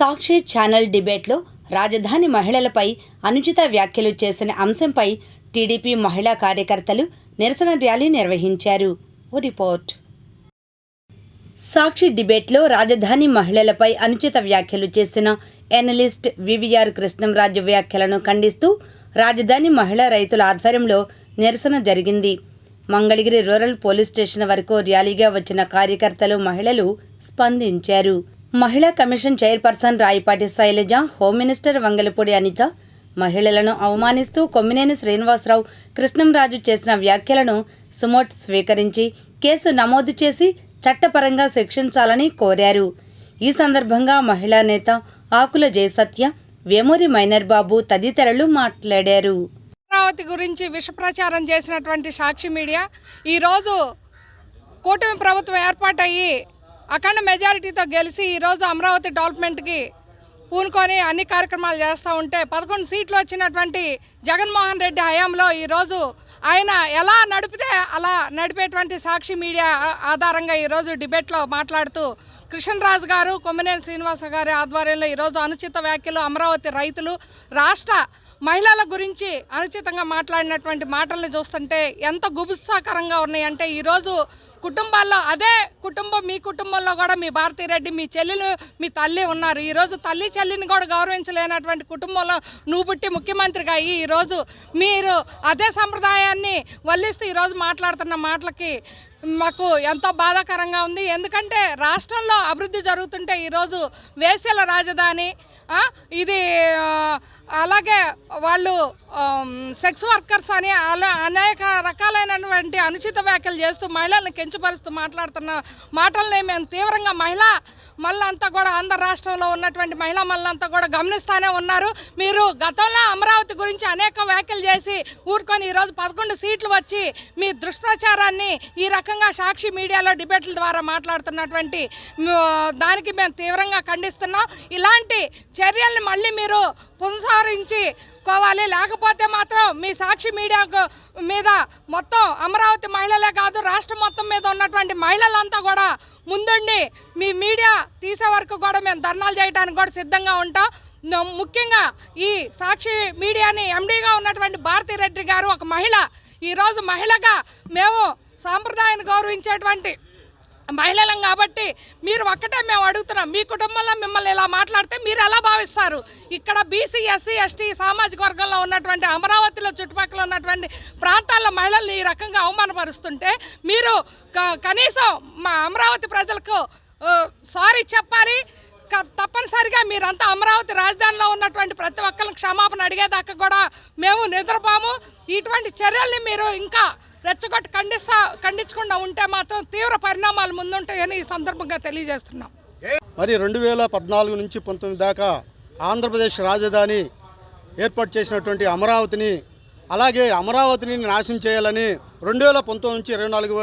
సాక్షి channel డిబేట్లో రాజధాని మహిళలపై అనుచిత వ్యాఖ్యలు చేసిన అంశంపై టీడీపీ మహిళా కార్యకర్తలు నిరసన ర్యాలీ నిర్వహించారు. ఓ రిపోర్ట్. సాక్షి డిబేట్లో రాజధాని మహిళలపై అనుచిత వ్యాఖ్యలు చేసిన ఎనలిస్ట్ వివిఆర్ కృష్ణంరాజు వ్యాఖ్యలను ఖండిస్తూ రాజధాని మహిళా రైతుల ఆధ్వర్యంలో నిరసన జరిగింది. మంగళగిరి రూరల్ పోలీస్ స్టేషన్ వరకు ర్యాలీగా వచ్చిన కార్యకర్తలు మహిళలు స్పందించారు. మహిళా commission chairperson Rayapati Sailaja home minister Vangalapudi Anitha మహిళలను అవమానిస్తూ కొమ్మినేని శ్రీనివాసరావు కృష్ణంరాజు చేసిన వ్యాఖ్యలను సుమోట్ స్వీకరించి కేసు నమోదు చేసి చట్టపరంగా శిక్షించాలని కోరారు. ఈ సందర్భంగా మహిళా నేత ఆకుల జయసత్య వేమూరి మైనర్ బాబు తదితరులు మాట్లాడారు. అమరావతి గురించి విషప్రచారం చేసినటువంటి సాక్షి మీడియా ఈరోజు కూటమి ప్రభుత్వం ఏర్పాటయ్యి అఖండ మెజారిటీతో గెలిచి ఈరోజు అమరావతి డెవలప్మెంట్కి పూనుకొని అన్ని కార్యక్రమాలు చేస్తూ ఉంటే పదకొండు సీట్లు వచ్చినటువంటి జగన్మోహన్ రెడ్డి హయాంలో ఈరోజు ఆయన ఎలా నడిపితే అలా నడిపేటువంటి సాక్షి మీడియా ఆధారంగా ఈరోజు డిబేట్లో మాట్లాడుతూ కృష్ణరాజు గారు కొమ్మినేని శ్రీనివాస గారి ఆధ్వర్యంలో ఈరోజు అనుచిత వ్యాఖ్యలు అమరావతి రైతులు రాష్ట్ర మహిళల గురించి అనుచితంగా మాట్లాడినటువంటి మాటల్ని చూస్తుంటే ఎంత గుబుత్సాకరంగా ఉన్నాయంటే ఈరోజు కుటుంబాల్లో అదే కుటుంబం మీ కుటుంబంలో కూడా మీ భారతీరెడ్డి మీ చెల్లెలు మీ తల్లి ఉన్నారు. ఈరోజు తల్లి చెల్లిని కూడా గౌరవించలేనటువంటి కుటుంబంలో నువ్వు పుట్టి ముఖ్యమంత్రిగా అయ్యి ఈరోజు మీరు అదే సంప్రదాయాన్ని వల్లిస్తూ ఈరోజు మాట్లాడుతున్న మాటలకి మాకు ఎంతో బాధాకరంగా ఉంది. ఎందుకంటే రాష్ట్రంలో అభివృద్ధి జరుగుతుంటే ఈరోజు వేసేల రాజధాని ఇది అలాగే వాళ్ళు సెక్స్ వర్కర్స్ అని అలా అనేక రకాలైనటువంటి అనుచిత వ్యాఖ్యలు చేస్తూ మహిళలను కించపరుస్తూ మాట్లాడుతున్న మాటల్ని మేము తీవ్రంగా మహిళ మళ్ళంతా కూడా ఆంధ్ర రాష్ట్రంలో ఉన్నటువంటి మహిళా మళ్ళంతా కూడా గమనిస్తానే ఉన్నారు. మీరు గతంలో అమరావతి గురించి అనేక వ్యాఖ్యలు చేసి ఊరుకొని ఈరోజు పదకొండు సీట్లు వచ్చి మీ దుష్ప్రచారాన్ని ఈ రకంగా సాక్షి మీడియాలో డిబేట్ల ద్వారా మాట్లాడుతున్నటువంటి దానికి మేము తీవ్రంగా ఖండిస్తున్నాం. ఇలాంటి చర్యల్ని మళ్ళీ మీరు పునసారించి కోవాలి లేకపోతే మాత్రం మీ సాక్షి మీడియా మీద మొత్తం అమరావతి మహిళలే కాదు రాష్ట్రం మొత్తం మీద ఉన్నటువంటి మహిళలంతా కూడా ముందుండి మీ మీడియా తీసే వరకు కూడా మేము ధర్నాలు చేయడానికి కూడా సిద్ధంగా ఉంటాం. ముఖ్యంగా ఈ సాక్షి మీడియాని ఎండీగా ఉన్నటువంటి భారతిరెడ్డి గారు ఒక మహిళ. ఈరోజు మహిళగా మేము సాంప్రదాయాన్ని గౌరవించేటువంటి మహిళలం కాబట్టి మీరు ఒక్కటే మేము అడుగుతున్నాం. మీ కుటుంబంలో మిమ్మల్ని ఇలా మాట్లాడితే మీరు ఎలా భావిస్తారు? ఇక్కడ బీసీ ఎస్సీ ఎస్టీ సామాజిక వర్గంలో ఉన్నటువంటి అమరావతిలో చుట్టుపక్కల ఉన్నటువంటి ప్రాంతాల్లో మహిళల్ని ఈ రకంగా అవమానపరుస్తుంటే మీరు క- కనీసం మా అమరావతి ప్రజలకు సారీ చెప్పాలి. తప్పనిసరిగా మీరంతా అమరావతి రాజధానిలో ఉన్నటువంటి ప్రతి ఒక్కరిని క్షమాపణ అడిగేదాకా కూడా మేము నిద్రపోము. ఇటువంటి చర్యల్ని మీరు ఇంకా రెచ్చగొట్టి ఖండిస్తా ఖండించకుండా ఉంటే మాత్రం తీవ్ర పరిణామాలు ముందుంటాయని ఈ సందర్భంగా తెలియజేస్తున్నాం. మరి రెండు వేల పద్నాలుగు నుంచి పంతొమ్మిది దాకా ఆంధ్రప్రదేశ్ రాజధాని ఏర్పాటు చేసినటువంటి అమరావతిని అలాగే అమరావతిని నాశనం చేయాలని రెండు వేల పంతొమ్మిది నుంచి ఇరవై నాలుగు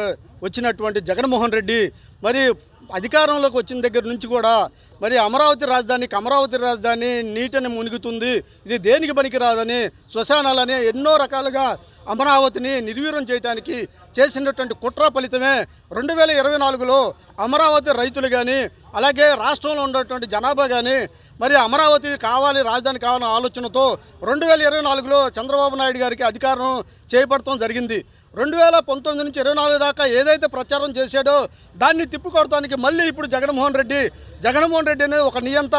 వచ్చినటువంటి జగన్మోహన్ రెడ్డి మరి అధికారంలోకి వచ్చిన దగ్గర నుంచి కూడా మరి అమరావతి రాజధానికి అమరావతి రాజధాని నీటిని మునుగుతుంది. ఇది దేనికి పనికిరాదని శ్మశానాలని ఎన్నో రకాలుగా అమరావతిని నిర్వీర్యం చేయడానికి చేసినటువంటి కుట్ర ఫలితమే. రెండు వేల ఇరవై నాలుగులో అమరావతి రైతులు కానీ అలాగే రాష్ట్రంలో ఉన్నటువంటి జనాభా కానీ మరి అమరావతి కావాలి రాజధాని కావాలనే ఆలోచనతో రెండు వేల ఇరవై నాలుగులో చంద్రబాబు నాయుడు గారికి అధికారం చేపడటం జరిగింది. రెండు వేల పంతొమ్మిది నుంచి ఇరవై నాలుగు దాకా ఏదైతే ప్రచారం చేశాడో దాన్ని తిప్పుకోవడానికి మళ్ళీ ఇప్పుడు జగన్మోహన్ రెడ్డి. జగన్మోహన్ రెడ్డి అనేది ఒక నియంత.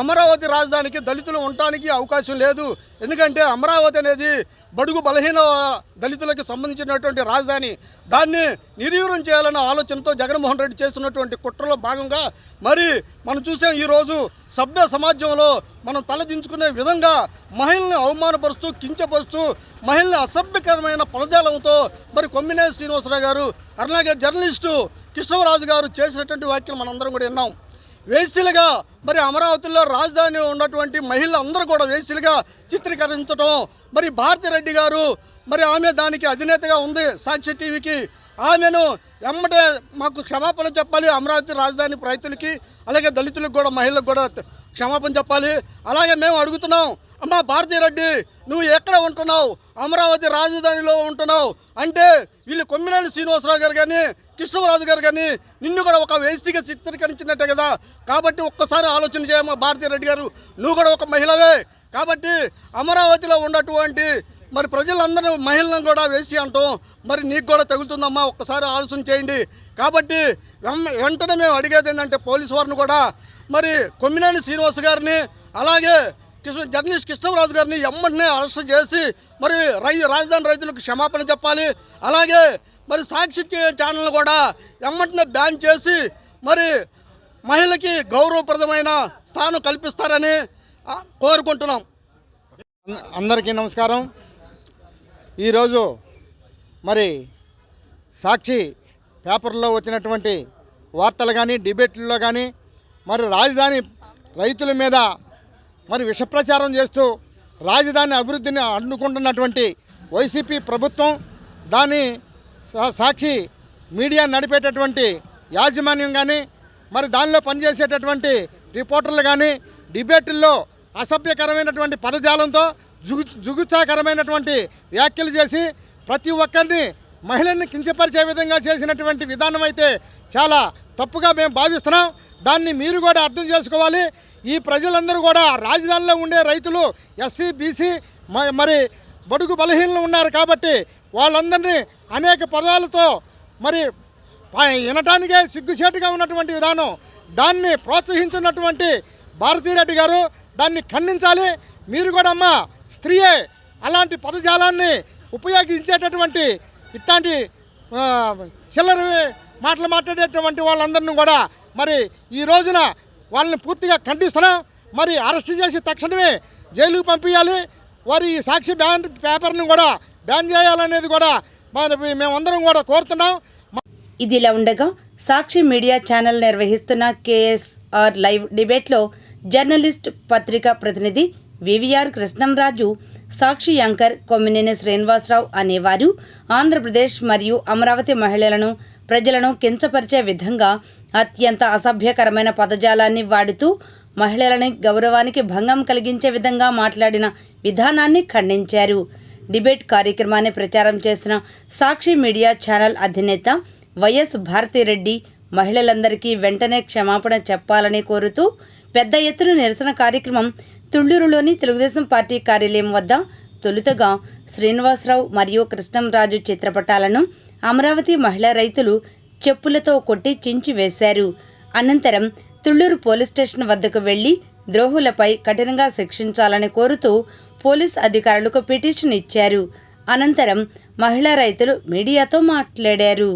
అమరావతి రాజధానికి దళితులు ఉండటానికి అవకాశం లేదు. ఎందుకంటే అమరావతి అనేది బడుగు బలహీన దళితులకు సంబంధించినటువంటి రాజధాని దాన్ని నిర్వీర్యం చేయాలన్న ఆలోచనతో జగన్మోహన్ రెడ్డి చేస్తున్నటువంటి కుట్రలో భాగంగా మరి మనం చూసాం ఈరోజు సభ్య సమాజంలో మనం తలదించుకునే విధంగా మహిళల్ని అవమానపరుస్తూ కించపరుస్తూ మహిళల్ని అసభ్యకరమైన పదజాలంతో మరి కొమ్మినేని శ్రీనివాసరావు గారు అలాగే జర్నలిస్టు కృష్ణరాజు గారు చేసినటువంటి వ్యాఖ్యలు మనందరం కూడా విన్నాం. వేసిలుగా మరి అమరావతిలో రాజధాని ఉన్నటువంటి మహిళలందరూ కూడా వేసిలుగా చిత్రీకరించడం మరి భారతిరెడ్డి గారు మరి ఆమె దానికి అధినేతగా ఉంది సాక్షి టీవీకి. ఆమెను ఎమ్మటే మాకు క్షమాపణ చెప్పాలి అమరావతి రాజధాని రైతులకి అలాగే దళితులకు కూడా మహిళలకు కూడా క్షమాపణ చెప్పాలి. అలాగే మేము అడుగుతున్నాం అమ్మా భారతిరెడ్డి నువ్వు ఎక్కడ ఉంటున్నావు? అమరావతి రాజధానిలో ఉంటున్నావు? అంటే వీళ్ళు కొమ్మినేని శ్రీనివాసరావు గారు కానీ కృష్ణరాజు గారు కానీ నిన్ను కూడా ఒక వేస్తిగా చిత్రీకరించినట్టే కదా. కాబట్టి ఒక్కసారి ఆలోచన చేయమ్మా భారతీయ రెడ్డి గారు. నువ్వు కూడా ఒక మహిళవే. కాబట్టి అమరావతిలో ఉన్నటువంటి మరి ప్రజలందరూ మహిళలను కూడా వేసి అంటాం. మరి నీకు కూడా తగులుతుందమ్మా ఒక్కసారి ఆలోచన చేయండి. కాబట్టి వెం- వెంటనే మేము అడిగేది ఏంటంటే పోలీసు వారిని కూడా. మరి కొమ్మినేని శ్రీనివాస్ గారిని అలాగే కృష్ణ జర్నలిస్ట్ కృష్ణరాజు గారిని ఎమ్మటినే అరెస్ట్ చేసి మరి రై రాజధాని రైతులకు క్షమాపణ చెప్పాలి. అలాగే మరి సాక్షి ఛానల్ కూడా ఎమ్మటినే బ్యాన్ చేసి మరి మహిళకి గౌరవప్రదమైన స్థానం కల్పిస్తారని కోరుకుంటున్నాం. అందరికీ నమస్కారం. ఈరోజు మరి సాక్షి పేపర్లో వచ్చినటువంటి వార్తలు కానీ డిబేట్లలో కానీ మరి రాజధాని రైతుల మీద మరి విషప్రచారం చేస్తూ రాజధాని అభివృద్ధిని అడ్డుకుంటున్నటువంటి వైసీపీ ప్రభుత్వం దాని సాక్షి మీడియా నడిపేటటువంటి యాజమాన్యం కానీ మరి దానిలో పనిచేసేటటువంటి రిపోర్టర్లు కానీ డిబేటుల్లో అసభ్యకరమైనటువంటి పదజాలంతో జుగు జుగుత్సాకరమైనటువంటి వ్యాఖ్యలు చేసి ప్రతి ఒక్కరిని మహిళల్ని కించపరిచే విధంగా చేసినటువంటి విధానం అయితే చాలా తప్పుగా మేము భావిస్తున్నాం. దాన్ని మీరు కూడా అర్థం చేసుకోవాలి. ఈ ప్రజలందరూ కూడా రాజధానిలో ఉండే రైతులు ఎస్సీ బీసీ మరి బడుగు బలహీనలు ఉన్నారు కాబట్టి వాళ్ళందరినీ అనేక పదాలతో మరి ప- వినటానికే సిగ్గుచేటుగా ఉన్నటువంటి విధానం దాన్ని ప్రోత్సహించున్నటువంటి భారతీరెడ్డి గారు దాన్ని ఖండించాలి. మీరు కూడా అమ్మ స్త్రీయే అలాంటి పదజాలాన్ని ఉపయోగించేటటువంటి ఇట్లాంటి చిల్లర మాటలు మాట్లాడేటువంటి వాళ్ళందరినీ కూడా మరి ఈ రోజున వాళ్ళని పూర్తిగా ఖండిస్తున్నాం. మరి అరెస్ట్ చేసి తక్షణమే జైలుకు పంపించాలి వారి ఈ సాక్షి బ్యాన్ పేపర్ను కూడా బ్యాన్ చేయాలనేది కూడా మరి మేమందరం కూడా కోరుతున్నాం. ఇదిలా ఉండగా సాక్షి మీడియా ఛానల్ నిర్వహిస్తున్న కేఎస్ఆర్ లైవ్ డిబేట్లో జర్నలిస్ట్ పత్రికా ప్రతినిధి వివిఆర్ కృష్ణంరాజు సాక్షి యాంకర్ కొమ్మినేని శ్రీనివాసరావు అనేవారు ఆంధ్రప్రదేశ్ మరియు అమరావతి మహిళలను ప్రజలను కించపరిచే విధంగా అత్యంత అసభ్యకరమైన పదజాలాన్ని వాడుతూ మహిళలని గౌరవానికి భంగం కలిగించే విధంగా మాట్లాడిన విధానాన్ని ఖండించారు. డిబేట్ కార్యక్రమాన్ని ప్రచారం చేసిన సాక్షి మీడియా ఛానల్ అధినేత వైఎస్ భారతిరెడ్డి మహిళలందరికీ వెంటనే క్షమాపణ చెప్పాలని కోరుతూ పెద్ద ఎత్తున నిరసన కార్యక్రమం తుళ్ళూరులోని తెలుగుదేశం పార్టీ కార్యాలయం వద్ద తొలుతగా శ్రీనివాసరావు మరియు కృష్ణంరాజు చిత్రపటాలను అమరావతి మహిళా రైతులు చెప్పులతో కొట్టి చించి వేశారు. అనంతరం తుళ్ళూరు పోలీస్ స్టేషన్ వద్దకు వెళ్ళి ద్రోహులపై కఠినంగా శిక్షించాలని కోరుతూ పోలీస్ అధికారులకు పిటిషన్ ఇచ్చారు. అనంతరం మహిళా రైతులు మీడియాతో మాట్లాడారు.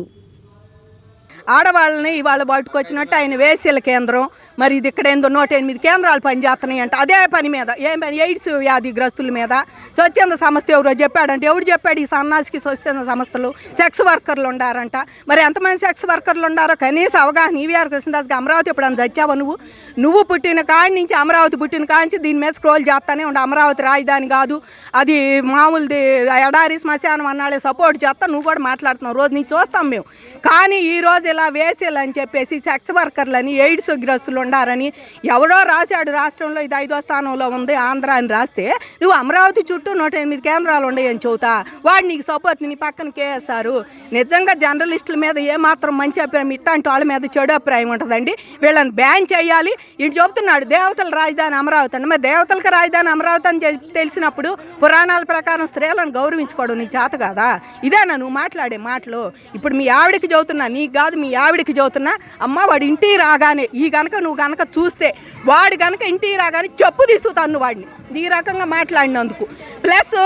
ఆడవాళ్ళని ఇవాళ పట్టుకొచ్చినట్టు ఆయన వేసేల కేంద్రం. మరి ఇది ఇక్కడ ఏందో నూట ఎనిమిది కేంద్రాలు పనిచేస్తున్నాయి అంట. అదే పని మీద ఏం పని? ఎయిడ్స్ వ్యాధిగ్రస్తుల మీద. స్వచ్ఛంద సంస్థ ఎవరో చెప్పాడంటే. ఎవడు చెప్పాడు? ఈ సన్నాసికి స్వచ్ఛంద సంస్థలు సెక్స్ వర్కర్లు ఉండారంట. మరి ఎంతమంది సెక్స్ వర్కర్లు ఉండారో కనీసం అవగాహన ఈవీఆర్ కృష్ణదాస్కి అమరావతి ఇప్పుడు అని చచ్చావు నువ్వు? నువ్వు పుట్టిన కాడి నుంచి అమరావతి పుట్టిన కాడి నుంచి దీని మీద స్క్రోల్ చేస్తానే ఉండు. అమరావతి రాజధాని కాదు. అది మామూలుది ఎడారి శ్మశానం అన్నాడే సపోర్ట్ చేస్తా. నువ్వు కూడా మాట్లాడుతున్నావు. రోజు నీ చూస్తాం మేము. కానీ ఈ రోజు ఇలా వేసేలు అని చెప్పేసి సెక్స్ వర్కర్లని ఎయిడ్స్ గ్రస్తులు ఉండారని ఎవడో రాశాడు రాష్ట్రంలో ఇది ఐదో స్థానంలో ఉంది ఆంధ్ర అని రాస్తే నువ్వు అమరావతి చుట్టూ నూట ఎనిమిది కేంద్రాలు ఉన్నాయని చెబుతా. వాడు నీకు సపోర్ట్ నీ పక్కన కేఎస్ఆర్ నిజంగా జర్నలిస్టుల మీద ఏమాత్రం మంచి అభిప్రాయం ఇట్లాంటి వాళ్ళ మీద చెడు అభిప్రాయం ఉంటుందండి. వీళ్ళని బ్యాన్ చేయాలి. ఇటు చెబుతున్నాడు దేవతల రాజధాని అమరావతి అండి మరి దేవతలకు రాజధాని అమరావతి అని తెలిసినప్పుడు పురాణాల ప్రకారం స్త్రీలను గౌరవించుకోవడం నీ చేత కాదా? ఇదేనా నువ్వు మాట్లాడే మాటలు? ఇప్పుడు మీ ఆవిడకి చదువుతున్నా నీకు కాదు మీ ఆవిడకి చదువుతున్నా అమ్మ వాడి ఇంటికి రాగానే ఈ గనక నువ్వు గనక చూస్తే వాడు గనక ఇంటికి రాగానే చెప్పు తీసుకుతాను వాడిని. ఈ రకంగా మాట్లాడినందుకు. ప్లస్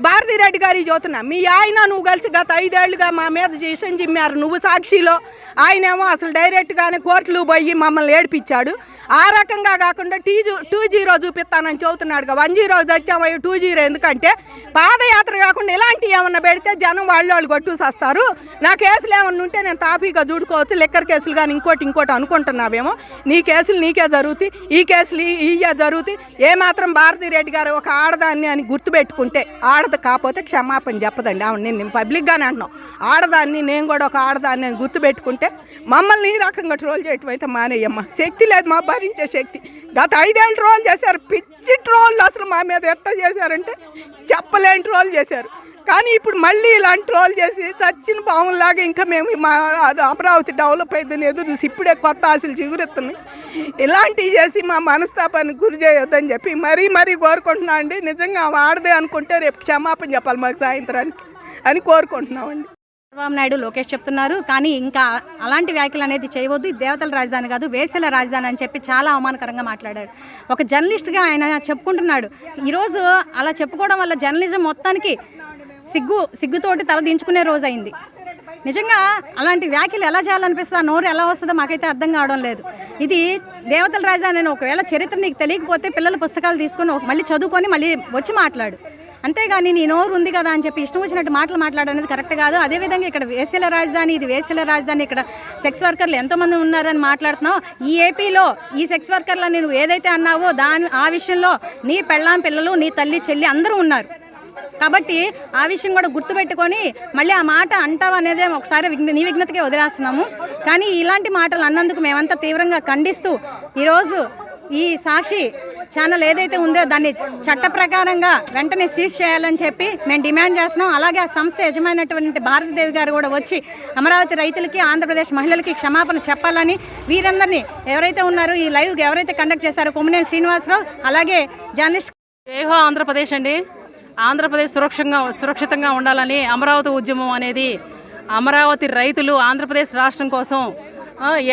భారతిరెడ్డి గారి చదువుతున్నా మీ ఆయన నువ్వు కలిసి గత ఐదేళ్ళుగా మా మీద చేసిన జిమ్మారు నువ్వు సాక్షిలో ఆయనేమో అసలు డైరెక్ట్గానే కోర్టులు పోయి మమ్మల్ని ఏడిపించాడు. ఆ రకంగా కాకుండా టీ టూ జీరో చూపిస్తానని చెబుతున్నాడు వన్ జీరో తెచ్చామయ్యి టూ జీరో. ఎందుకంటే పాదయాత్ర కాకుండా ఇలాంటివి ఏమన్నా పెడితే జనం వాళ్ళు వాళ్ళు కొట్టుసేస్తారు నా కేసులు ఏమన్నా ఉంటే నేను తాపీగా చూడుకోవచ్చు. లెక్కర్ కేసులు కానీ ఇంకోటి ఇంకోటి అనుకుంటున్నావేమో. నీ కేసులు నీకే జరుగుతాయి. ఈ కేసులు ఈ- జరుగుతాయి. ఏమాత్రం భారతిరెడ్డి గారు ఒక ఆడదాన్ని అని గుర్తుపెట్టుకుంటే ఆడది కాకపోతే క్షమాపణ చెప్పదండి. అవును నేను పబ్లిక్గానే అంటున్నాం. ఆడదాన్ని నేను కూడా ఒక ఆడదాన్ని అని గుర్తుపెట్టుకుంటే మమ్మల్ని ఈ రకంగా ట్రోల్ చేయటం అయితే మానేయమ్మ. శక్తి లేదు మా భరించే శక్తి. గత ఐదేళ్ళు ట్రోల్ చేశారు. పిచ్చి ట్రోల్ అసలు మా మీద ఎట్ట చేశారంటే చెప్పలేని ట్రోల్ చేశారు. కానీ ఇప్పుడు మళ్ళీ ఇలాంటి ట్రోల్ చేసి చచ్చిన పాములాగా ఇంకా మేము మా అమరావతి డెవలప్ అవుతుంది ఎదురు చూసి ఇప్పుడే కొత్త ఆశలు చిగురెత్తున్నాయి. ఇలాంటివి చేసి మా మనస్తాపానికి గురి చేయొద్దని చెప్పి మరీ మరీ కోరుకుంటున్నాం అండి. నిజంగా ఆడదే అనుకుంటే రేపు క్షమాపణ చెప్పాలి మాకు సాయంత్రానికి అని కోరుకుంటున్నామండి. చంద్రబాబు నాయుడు లోకేష్ చెప్తున్నారు. కానీ ఇంకా అలాంటి వ్యాఖ్యలు అనేది చేయవద్దు. ఇది దేవతల రాజధాని కాదు వేసల రాజధాని అని చెప్పి చాలా అవమానకరంగా మాట్లాడాడు ఒక జర్నలిస్ట్గా ఆయన చెప్పుకుంటున్నాడు. ఈరోజు అలా చెప్పుకోవడం వల్ల జర్నలిజం మొత్తానికి సిగ్గు సిగ్గుతోటి తల దించుకునే రోజు అయింది నిజంగా అలాంటి వ్యాఖ్యలు ఎలా చేయాలనిపిస్తుంది? ఆ నోరు ఎలా వస్తుందో మాకైతే అర్థం కావడం లేదు. ఇది దేవతల రాజధాని నేను ఒకవేళ చరిత్ర నీకు తెలియకపోతే పిల్లల పుస్తకాలు తీసుకొని మళ్ళీ చదువుకొని మళ్ళీ వచ్చి మాట్లాడు. అంతేగాని నీ నోరు ఉంది కదా అని చెప్పి ఇష్టం వచ్చినట్టు మాటలు మాట్లాడనేది అనేది కరెక్ట్ కాదు. అదేవిధంగా ఇక్కడ వేసల రాజధాని ఇది వేసల రాజధాని ఇక్కడ సెక్స్ వర్కర్లు ఎంతమంది ఉన్నారని మాట్లాడుతున్నావు. ఈ ఏపీలో ఈ సెక్స్ వర్కర్లని నువ్వు ఏదైతే అన్నావో దాని ఆ విషయంలో నీ పెళ్ళాం పిల్లలు నీ తల్లి చెల్లి అందరూ ఉన్నారు. కాబట్టి ఆ విషయం కూడా గుర్తుపెట్టుకొని మళ్ళీ ఆ మాట అంటావు అనేది ఒకసారి నీ విఘ్నతకే వదిలేస్తున్నాము. కానీ ఇలాంటి మాటలు అన్నందుకు మేమంతా తీవ్రంగా ఖండిస్తూ ఈరోజు ఈ సాక్షి ఛానల్ ఏదైతే ఉందో దాన్ని చట్ట ప్రకారంగా వెంటనే సీజ్ చేయాలని చెప్పి మేము డిమాండ్ చేస్తున్నాం. అలాగే ఆ సంస్థ యజమైనటువంటి భారతదేవి గారు కూడా వచ్చి అమరావతి రైతులకి ఆంధ్రప్రదేశ్ మహిళలకి క్షమాపణ చెప్పాలని వీరందరినీ ఎవరైతే ఉన్నారో ఈ లైవ్ ఎవరైతే కండక్ట్ చేశారో కొమ్మినేని శ్రీనివాసరావు అలాగే జర్నలిస్ట్ జైహో ఆంధ్రప్రదేశ్ అండి. ఆంధ్రప్రదేశ్ సురక్షంగా సురక్షితంగా ఉండాలని అమరావతి ఉద్యమం అనేది అమరావతి రైతులు ఆంధ్రప్రదేశ్ రాష్ట్రం కోసం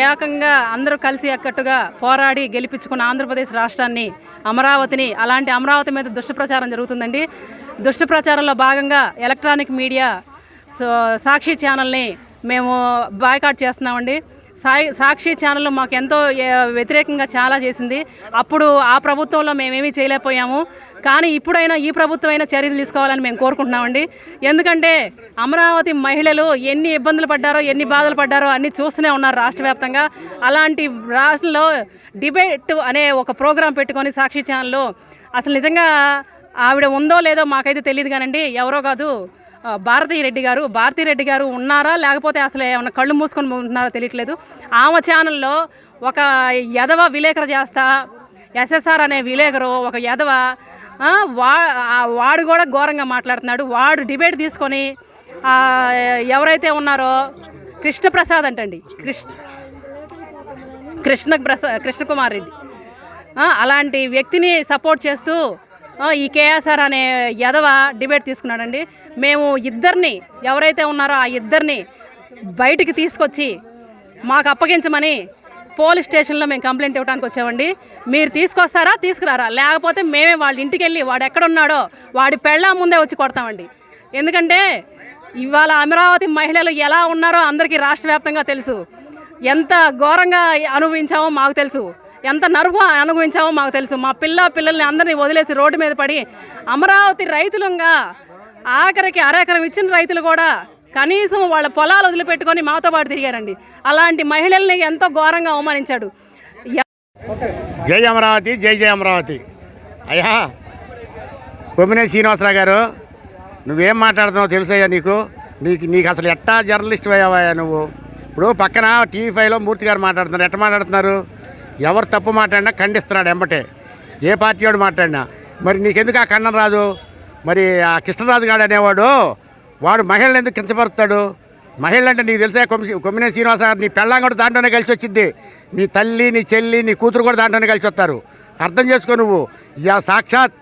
ఏకంగా అందరూ కలిసి అక్కట్టుగా పోరాడి గెలిపించుకున్న ఆంధ్రప్రదేశ్ రాష్ట్రాన్ని అమరావతిని అలాంటి అమరావతి మీద దుష్ట ప్రచారం జరుగుతుందండి. దుష్ట ప్రచారంలో భాగంగా ఎలక్ట్రానిక్ మీడియా సో సాక్షి ఛానల్ని మేము బాయ్కాట్ చేస్తున్నామండి. సాయి సాక్షి ఛానల్ మాకు ఎంతో వ్యతిరేకంగా చాలా చేసింది. అప్పుడు ఆ ప్రభుత్వంలో మేమేమీ చేయలేకపోయాము. కానీ ఇప్పుడైనా ఈ ప్రభుత్వం అయినా చర్యలు తీసుకోవాలని మేము కోరుకుంటున్నామండి. ఎందుకంటే అమరావతి మహిళలు ఎన్ని ఇబ్బందులు పడ్డారో ఎన్ని బాధలు పడ్డారో అన్నీ చూస్తూనే ఉన్నారు రాష్ట్ర వ్యాప్తంగా. అలాంటి రాష్ట్రంలో డిబేట్ అనే ఒక ప్రోగ్రాం పెట్టుకొని సాక్షి ఛానల్లో అసలు నిజంగా ఆవిడ ఉందో లేదో మాకైతే తెలియదు కానండి ఎవరో కాదు భారతీ రెడ్డి గారు. భారతీ రెడ్డి గారు ఉన్నారా లేకపోతే అసలు ఏమన్నా కళ్ళు మూసుకొని ఉంటున్నారో తెలియట్లేదు. ఆమె ఛానల్లో ఒక యదవ విలేకరు చేస్తా ఎస్ఎస్ఆర్ అనే విలేకరు ఒక యదవ వా వాడు కూడా ఘోరంగా మాట్లాడుతున్నాడు. వాడు డిబేట్ తీసుకొని ఎవరైతే ఉన్నారో కృష్ణప్రసాద్ అంటండి. కృష్ణ కృష్ణ ప్రసాద్ కృష్ణకుమార్ రెడ్డి. అలాంటి వ్యక్తిని సపోర్ట్ చేస్తూ ఈ కేఎస్ఆర్ అనే యదవ డిబేట్ తీసుకున్నాడండి. మేము ఇద్దరిని ఎవరైతే ఉన్నారో ఆ ఇద్దరిని బయటికి తీసుకొచ్చి మాకు అప్పగించమని పోలీస్ స్టేషన్లో మేము కంప్లైంట్ ఇవ్వడానికి వచ్చామండి. మీరు తీసుకొస్తారా తీసుకురారా? లేకపోతే మేమే వాళ్ళ ఇంటికి వెళ్ళి వాడు ఎక్కడున్నాడో వాడి పెళ్ళ ముందే వచ్చి కొడతామండి. ఎందుకంటే ఇవాళ అమరావతి మహిళలు ఎలా ఉన్నారో అందరికీ రాష్ట్ర వ్యాప్తంగా తెలుసు. ఎంత ఘోరంగా అనుభవించామో మాకు తెలుసు. ఎంత నరుగు అనుభవించామో మాకు తెలుసు. మా పిల్ల పిల్లల్ని అందరినీ వదిలేసి రోడ్డు మీద పడి అమరావతి రైతులంగా ఆఖరికి అరెకరం ఇచ్చిన రైతులు కూడా కనీసం వాళ్ళ పొలాలు వదిలిపెట్టుకొని మాతో పాటు తిరిగారండి. అలాంటి మహిళల్ని ఎంతో ఘోరంగా అవమానించాడు. జై అమరావతి జై జై అమరావతి. అయ్యా కొమ్మినే శ్రీనివాసరావు గారు నువ్వేం మాట్లాడుతున్నావు తెలుసయ్యా నీకు? నీకు నీకు అసలు ఎట్టా జర్నలిస్ట్ అయ్యావయ్యా నువ్వు? ఇప్పుడు పక్కన టీవీ ఫైవ్లో మూర్తి గారు మాట్లాడుతున్నారు. ఎట్ట మాట్లాడుతున్నారు? ఎవరు తప్పు మాట్లాడినా ఖండిస్తున్నాడు ఎంబటే. ఏ పార్టీ వాడు మాట్లాడినా. మరి నీకెందుకు ఆ ఖండన రాదు? మరి ఆ కృష్ణరాజు గారు అనేవాడు వాడు మహిళలు ఎందుకు కించపరుస్తాడు? మహిళలు అంటే నీకు తెలిసే కొమ్మి కొమ్మినే శ్రీనివాస నీ పెళ్ళాం కూడా దాంట్లోనే కలిసి వచ్చింది. నీ తల్లి నీ చెల్లి నీ కూతురు కూడా దాంట్లోనే కలిసి వస్తారు. అర్థం చేసుకో నువ్వు. ఇక సాక్షాత్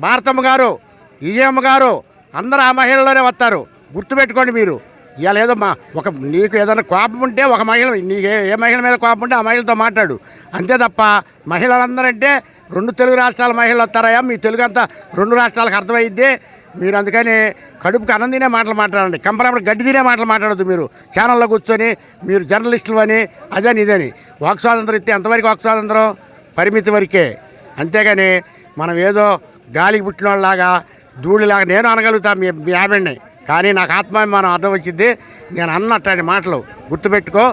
భారతమ్మ గారు విజయమ్మ గారు అందరూ ఆ మహిళలోనే వస్తారు. గుర్తుపెట్టుకోండి మీరు. ఇవాళ ఏదో మా ఒక నీకు ఏదైనా కోపం ఉంటే ఒక మహిళ నీకు ఏ ఏ మహిళ మీద కోపం ఉంటే ఆ మహిళతో మాట్లాడు. అంతే తప్ప మహిళలందరంటే రెండు తెలుగు రాష్ట్రాల మహిళలు వస్తారయ్యా. మీ తెలుగు అంతా రెండు రాష్ట్రాలకు అర్థమైద్ది. మీరు అందుకని కడుపుకి అన్నం తినే మాటలు మాట్లాడండి. కంపరాపడి గడ్డి తినే మాటలు మాట్లాడద్దు మీరు. ఛానల్లో కూర్చొని మీరు జర్నలిస్టులు అని అదని ఇదని. వాక్ స్వాతంత్రం ఇస్తే ఎంతవరకు వాక్ స్వాతంత్రం? పరిమితి వరకే. అంతేగాని మనం ఏదో గాలికి పుట్టిన వాళ్ళలాగా ధూళిలాగా నేను అనగలుగుతా మీ మీ ఆవిడ్ని కానీ నాకు ఆత్మాభిమానం అర్థం వచ్చింది. నేను అన్నట్టు మాటలు గుర్తుపెట్టుకో.